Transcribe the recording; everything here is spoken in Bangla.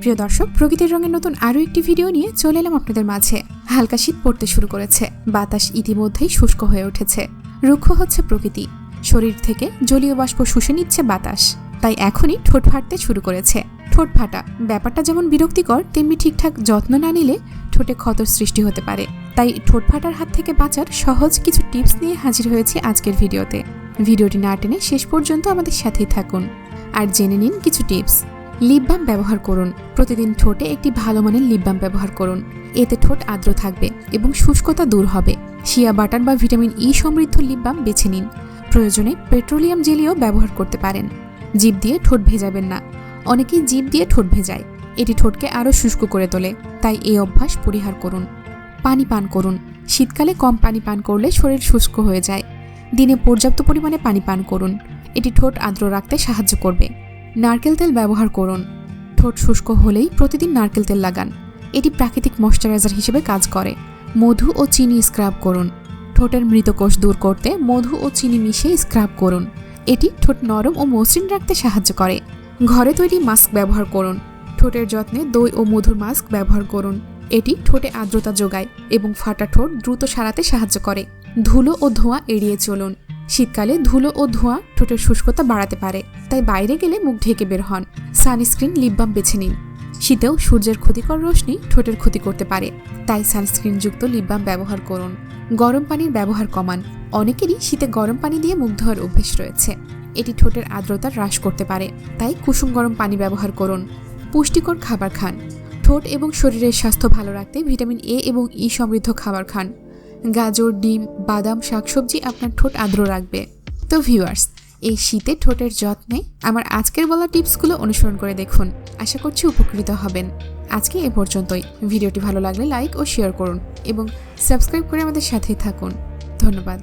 প্রিয় দর্শক, প্রকৃতির রঙের নতুন আরও একটি ভিডিও নিয়ে চলে এলাম আপনাদের মাঝে। হালকা শীত পড়তে শুরু করেছে। বাতাস ইতিমধ্যেই শুষ্ক হয়ে উঠেছে। রুক্ষ হচ্ছে প্রকৃতি। শরীর থেকে জলীয় বাষ্প শুষে নিচ্ছে বাতাস। তাই এখনই ঠোঁট ফাটতে শুরু করেছে। ঠোঁট ফাটা। ব্যাপারটা যেমন বিরক্তিকর, তেমনি ঠিকঠাক যত্ন না নিলে ঠোঁটে ক্ষতর সৃষ্টি হতে পারে। তাই ঠোঁট ফাটার হাত থেকে বাঁচার সহজ কিছু টিপস নিয়ে হাজির হয়েছি আজকের ভিডিওতে। ভিডিওটি না টেনে শেষ পর্যন্ত আমাদের সাথেই থাকুন। আর জেনে নিন কিছু টিপস। লিপ বাম ব্যবহার করুন। প্রতিদিন ঠোঁটে একটি ভালো মানের লিপ বাম ব্যবহার করুন। এতে ঠোঁট আর্দ্র থাকবে এবং শুষ্কতা দূর হবে। শিয়া বাটার বা ভিটামিন ই সমৃদ্ধ লিপ বাম বেছে নিন। প্রয়োজনে পেট্রোলিয়াম জেলিও ব্যবহার করতে পারেন। জিভ দিয়ে ঠোঁট ভেজাবেন না। অনেকেই জিভ দিয়ে ঠোঁট ভেজায়। এটি ঠোঁটকে আরও শুষ্ক করে তোলে, তাই এই অভ্যাস পরিহার করুন। পানি পান করুন। শীতকালে কম পানি পান করলে শরীর শুষ্ক হয়ে যায়। দিনে পর্যাপ্ত পরিমাণে পানি পান করুন। এটি ঠোঁট আর্দ্র রাখতে সাহায্য করবে। নারকেল তেল ব্যবহার করুন। ঠোঁট শুষ্ক হলেই প্রতিদিন নারকেল তেল লাগান। এটি প্রাকৃতিক ময়শ্চারাইজার হিসেবে কাজ করে। মধু ও চিনি স্ক্রাব করুন। ঠোঁটের মৃত কোষ দূর করতে মধু ও চিনি মিশিয়ে স্ক্রাব করুন। এটি ঠোঁট নরম ও মসৃণ রাখতে সাহায্য করে। ঘরে তৈরি মাস্ক ব্যবহার করুন। ঠোঁটের যত্নে দই ও মধুর মাস্ক ব্যবহার করুন। এটি ঠোঁটে আর্দ্রতা যোগায় এবং ফাটা ঠোঁট দ্রুত সারাতে সাহায্য করে। ধুলো ও ধোঁয়া এড়িয়ে চলুন। শীতকালে ধুলো ও ধোঁয়া ঠোঁটের শুষ্কতা বাড়াতে পারে, তাই বাইরে গেলে মুখ ঢেকে বের হন। সানস্ক্রিন লিপবাম বেছে নিন। শীতেও সূর্যের ক্ষতিকর রশ্মি ঠোঁটের ক্ষতি করতে পারে, তাই সানস্ক্রিনযুক্ত লিপবাম ব্যবহার করুন। গরম পানির ব্যবহার কমান। অনেকেরই শীতে গরম পানি দিয়ে মুখ ধোয়ার অভ্যেস রয়েছে। এটি ঠোঁটের আর্দ্রতা হ্রাস করতে পারে, তাই কুসুম গরম পানি ব্যবহার করুন। পুষ্টিকর খাবার খান। ঠোঁট এবং শরীরের স্বাস্থ্য ভালো রাখতে ভিটামিন এ এবং ই সমৃদ্ধ খাবার খান। গাজর, ডিম, বাদাম, শাকসবজি আপনার ঠোঁট আদ্র রাখবে। তো ভিউয়ার্স এই শীতে ঠোঁটের যত্নে আমার আজকের বলা টিপসগুলো অনুসরণ করে দেখুন। আশা করছি উপকৃত হবেন। আজকে এ পর্যন্তই। ভিডিওটি ভালো লাগলে লাইক ও শেয়ার করুন এবং সাবস্ক্রাইব করে আমাদের সাথেই থাকুন। ধন্যবাদ।